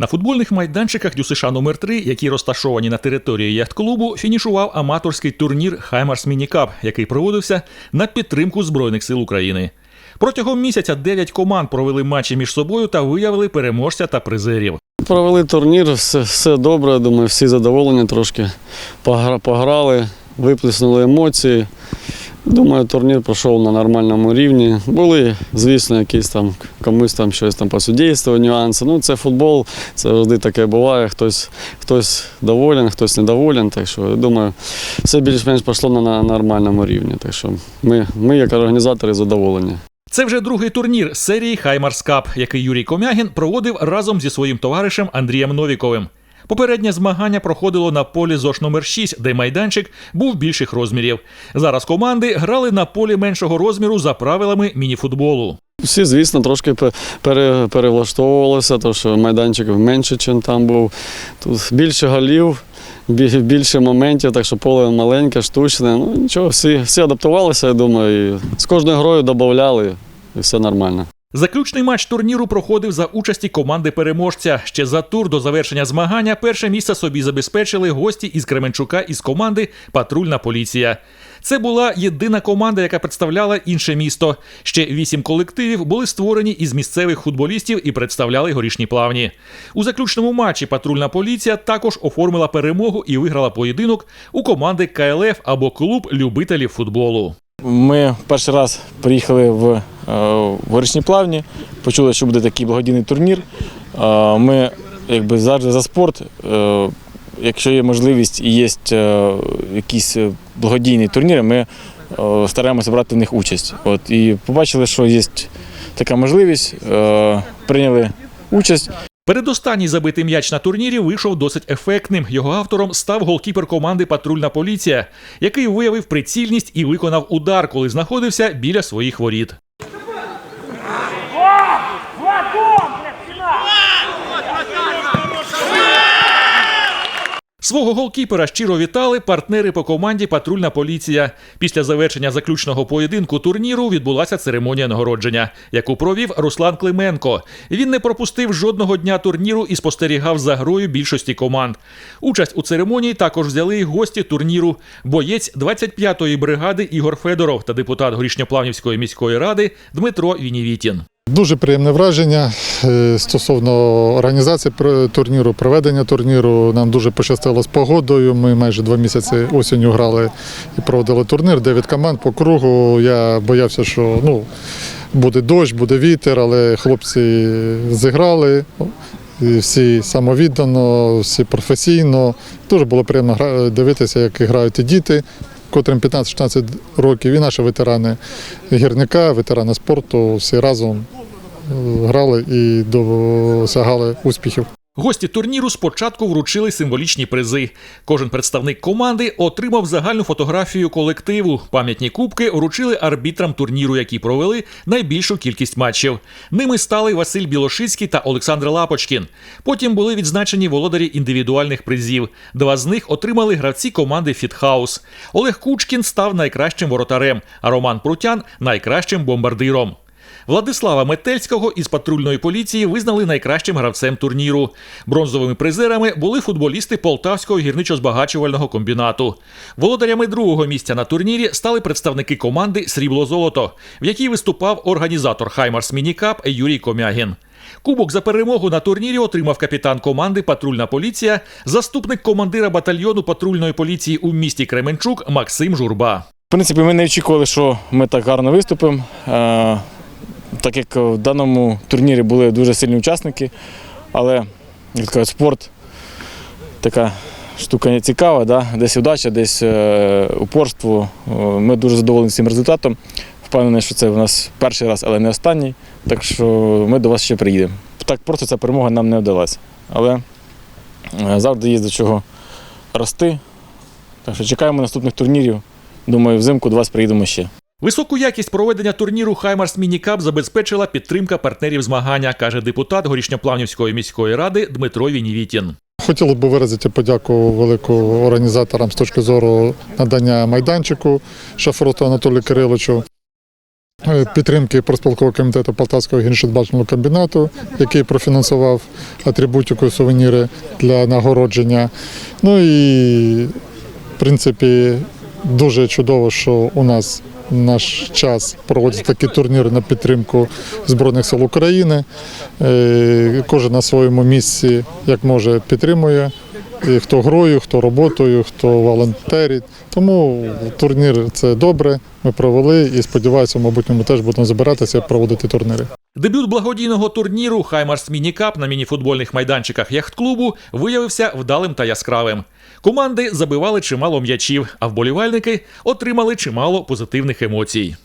На футбольних майданчиках ДЮСШ номер 3 які розташовані на території яхт-клубу, фінішував аматорський турнір Хаймарс Мінікап, який проводився на підтримку Збройних сил України. Протягом місяця 9 команд провели матчі між собою та виявили переможця та призерів. Провели турнір, все, все добре, думаю, всі задоволені трошки. Пограли, виплеснули емоції. Думаю, турнір пройшов на нормальному рівні. Були, звісно, якісь там комусь там щось там посудействували, нюанси. Ну, це футбол, це завжди таке буває. Хтось, хтось доволен, хтось недоволен. Так що, думаю, все більш-менш пройшло на, на нормальному рівні. Так що ми, ми як організатори, задоволені. Це вже другий турнір серії Хаймарс Кап, який Юрій Комягін проводив разом зі своїм товаришем Андрієм Новіковим. Попереднє змагання проходило на полі ЗОШ номер 6 де майданчик був більших розмірів. Зараз команди грали на полі меншого розміру за правилами мініфутболу. Всі, звісно, трошки пе- пере, перевлаштовувалися, тому що майданчик менше, ніж там був. Тут більше голів, більше моментів, так що поле маленьке, штучне. Ну нічого, всі, всі адаптувалися, я думаю, і з кожною грою додавали, і все нормально. Заключний матч турніру проходив за участі команди переможця. Ще за тур до завершення змагання перше місце собі забезпечили гості із Кременчука із команди Патрульна поліція. Це була єдина команда, яка представляла інше місто. Ще вісім колективів були створені із місцевих футболістів і представляли горішні плавні. У заключному матчі патрульна поліція також оформила перемогу і виграла поєдинок у команди КЛФ або клуб любителів футболу. Ми перший раз приїхали в, в горішні плавні, почули, що буде такий благодійний турнір. Е, Ми якби завжди за спорт. Е, Якщо є можливість і є е, якісь е, благодійні турніри, ми е, стараємося брати в них участь. От, і побачили, що є така можливість, е, прийняли участь. Передостанній забитий м'яч на турнірі вийшов досить ефектним. Його автором став голкіпер команди Патрульна поліція, який виявив прицільність і виконав удар, коли знаходився біля своїх воріт. Свого голкіпера щиро вітали партнери по команді Патрульна поліція. Після завершення заключного поєдинку турніру відбулася церемонія нагородження, яку провів Руслан Клименко. Він не пропустив жодного дня турніру і спостерігав за грою більшості команд. Участь у церемонії також взяли і гості турніру. Боєць 25-ї бригади Ігор Федоров та депутат Горішньоплавнівської міської ради Дмитро Вінівітін. Дуже приємне враження е, стосовно організації турніру, проведення турніру. Нам дуже пощастило з погодою. Ми майже два місяці осінню грали і проводили турнір. Дев'ять команд по кругу. Я боявся, що ну, буде дощ, буде вітер, але хлопці зіграли. І Всі самовіддано, всі професійно. Дуже було приємно дивитися, як грають і діти, котрим 15-16 років, і наші ветерани гірника, ветерани спорту, всі разом грали і досягали успіхів. Гості турніру спочатку вручили символічні призи. Кожен представник команди отримав загальну фотографію колективу. Пам'ятні кубки вручили арбітрам турніру, які провели найбільшу кількість матчів. Ними стали Василь Білошицький та Олександр Лапочкін. Потім були відзначені володарі індивідуальних призів. Два з них отримали гравці команди Фітхаус. Олег Кучкін став найкращим воротарем, а Роман Прутян найкращим бомбардиром. Владислава Метельського із патрульної поліції визнали найкращим гравцем турніру. Бронзовими призерами були футболісти Полтавського гірничо-збагачувального комбінату. Володарями другого місця на турнірі стали представники команди Срібло-Золото, в якій виступав організатор Хаймарс Мінікап Юрій Комягін. Кубок за перемогу на турнірі отримав капітан команди Патрульна поліція, заступник командира батальйону патрульної поліції у місті Кременчук Максим Журба. В принципі, ми не очікували, що ми так гарно виступимо. Так як в даному турнірі були дуже сильні учасники, але як кажуть, спорт така штука цікава, да? десь удача, десь е, упорство. Ми дуже задоволені цим результатом. Впевнений, що це в нас перший раз, але не останній. Так що ми до вас ще приїдемо. Так просто ця перемога нам не вдалася. Але е, завжди є до чого рости. Так що чекаємо наступних турнірів. Думаю, взимку до вас приїдемо ще. Високу якість проведення турніру Хаймарс Мінікап забезпечила підтримка партнерів змагання, каже депутат Горішньоплавнівської міської ради Дмитро Вінівітін. Хотілося б виразити подяку велику організаторам з точки зору надання майданчику Шафроту Анатолію Кириловичу. е, підтримки проспілкового комітету Полтавського гірничо комбінату, який профінансував атрибутику сувеніри для нагородження. Ну і в принципі дуже чудово, що у нас наш час проводять такі турніри на підтримку Збройних сил України. Е, Кожен на своєму місці, як може, підтримує. І хто грою, хто роботою, хто волонтерить. Тому турнір це добре. Ми провели і сподіваюся, в майбутньому теж будемо збиратися проводити турніри. Дебют благодійного турніру Хаймарс Мінікап на мініфутбольних майданчиках яхт-клубу виявився вдалим та яскравим. Команди забивали чимало м'ячів, а вболівальники отримали чимало позитивних емоцій.